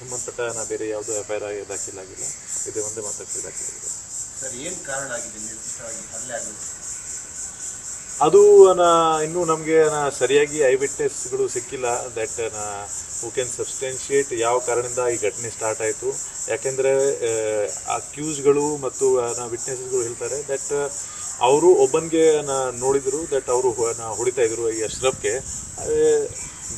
ಸಂಬಂಧಪಟ್ಟ ನಾ ಬೇರೆ ಯಾವುದೋ ಎಫ್ ಐ ಆರ್ ದಾಖಲಾಗಿಲ್ಲ ಇದೇ ಒಂದೇ ಮಾತ್ರ ದಾಖಲಾಗಿದೆ ಸರ್ ಏನು ಕಾರಣ ಆಗಿದೆ? ನಿರ್ದಿಷ್ಟವಾಗಿ ಹಲ್ಲೆ ಆಗೋದು? ಅದು ಇನ್ನೂ ನಮಗೆ ಸರಿಯಾಗಿ ಐ ವಿಟ್ನೆಸ್ಗಳು ಸಿಕ್ಕಿಲ್ಲ ದಟ್ ಹೂ ಕ್ಯಾನ್ ಸಬ್ಸ್ಟೆನ್ಶಿಯೇಟ್ ಯಾವ ಕಾರಣದಿಂದ ಈ ಘಟನೆ ಸ್ಟಾರ್ಟ್ ಆಯಿತು. ಯಾಕೆಂದರೆ ಅಕ್ಯೂಸ್ಗಳು ಮತ್ತು ವಿಟ್ನೆಸ್ಗಳು ಹೇಳ್ತಾರೆ ದಟ್ ಅವರು ಒಬ್ಬನಿಗೆ ನೋಡಿದರು ದಟ್ ಅವರು ಹೊಡಿತಾ ಇದ್ರು ಈ ಅಶ್ರಫ್ಗೆ.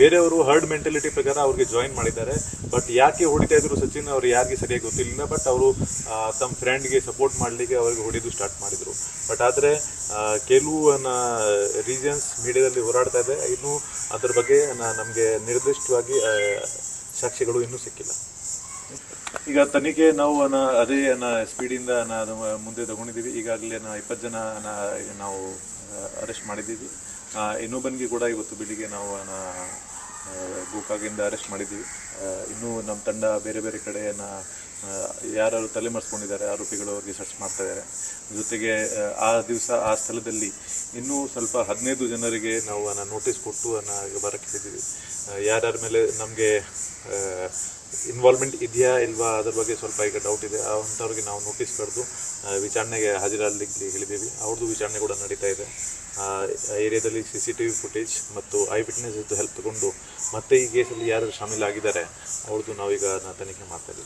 ಬೇರೆಯವರು ಹರ್ಡ್ ಮೆಂಟಾಲಿಟಿ ಪ್ರಕಾರ ಅವ್ರಿಗೆ ಜಾಯಿನ್ ಮಾಡಿದ್ದಾರೆ. ಬಟ್ ಯಾಕೆ ಹೊಡಿತಾ ಇದ್ರು ಸಚಿನ್, ಅವ್ರು ಯಾರಿಗೆ ಸರಿಯಾಗಿ ಗೊತ್ತಿರಲಿಲ್ಲ ಬಟ್ ಅವರು ತಮ್ಮ ಫ್ರೆಂಡ್ಗೆ ಸಪೋರ್ಟ್ ಮಾಡಲಿಕ್ಕೆ ಅವ್ರಿಗೆ ಹೊಡಿದು ಸ್ಟಾರ್ಟ್ ಮಾಡಿದರು. ಬಟ್ ಆದರೆ ಕೆಲವು ರೀಸನ್ಸ್ ಮೀಡಿಯಾದಲ್ಲಿ ಹೋರಾಡ್ತಾ ಇದೆ. ಇನ್ನೂ ಅದ್ರ ಬಗ್ಗೆ ನಮಗೆ ನಿರ್ದಿಷ್ಟವಾಗಿ ಸಾಕ್ಷಿಗಳು ಇನ್ನೂ ಸಿಕ್ಕಿಲ್ಲ. ಈಗ ತನಿಖೆ ನಾವು ಅದೇ ಸ್ಪೀಡಿಂದ ನಾವು ಮುಂದೆ ತಗೊಂಡಿದ್ದೀವಿ. ಈಗಾಗಲೇ ಇಪ್ಪತ್ತು ಜನ ನಾವು ಅರೆಸ್ಟ್ ಮಾಡಿದ್ದೀವಿ. ಇನ್ನೂ ಇನ್ನೊಬ್ಬನಿಗೆ ಕೂಡ ಇವತ್ತು ಬೆಳಿಗ್ಗೆ ನಾವು ಗೋಕಾಗಿಂದ ಅರೆಸ್ಟ್ ಮಾಡಿದ್ದೀವಿ. ಇನ್ನೂ ನಮ್ಮ ತಂಡ ಬೇರೆ ಬೇರೆ ಕಡೆ ಯಾರು ತಲೆಮರೆಸ್ಕೊಂಡಿದ್ದಾರೆ ಆರೋಪಿಗಳು ಅವ್ರಿಗೆ ಸರ್ಚ್ ಮಾಡ್ತಾ ಇದ್ದಾರೆ. ಜೊತೆಗೆ ಆ, ದಿವಸ ಆ ಸ್ಥಳದಲ್ಲಿ ಇನ್ನೂ ಸ್ವಲ್ಪ ಹದಿನೈದು ಜನರಿಗೆ ನಾವು ನೋಟಿಸ್ ಕೊಟ್ಟು ಬರಕ್ಕೆ ಇದ್ದೀವಿ. ಯಾರ್ಯಾರ ಮೇಲೆ ನಮಗೆ ಇನ್ವಾಲ್ವ್ಮೆಂಟ್ ಇದೆಯಾ ಇಲ್ವಾ ಅದ್ರ ಬಗ್ಗೆ ಸ್ವಲ್ಪ ಈಗ ಡೌಟ್ ಇದೆ. ಅಂಥವ್ರಿಗೆ ನಾವು ನೋಟಿಸ್ ಕರೆದು ವಿಚಾರಣೆಗೆ ಹಾಜರಾಗಲಿಕ್ಕೆ ಹೇಳಿದ್ದೀವಿ. ಅವ್ರದ್ದು ವಿಚಾರಣೆ ಕೂಡ ನಡೀತಾ ಇದೆ. ಏರಿಯಾದಲ್ಲಿ C C T V footage ಮತ್ತು ಐ ವಿಟ್ನೆಸ್ ಹೆಲ್ಪ್ ತಗೊಂಡು ಮತ್ತೆ ಈ ಕೇಸಲ್ಲಿ ಯಾರು ಶಾಮೀಲಾಗಿದ್ದಾರೆ ಅವ್ರದ್ದು ನಾವೀಗ ತನಿಖೆ ಮಾಡ್ತಾ ಇದ್ದೀವಿ.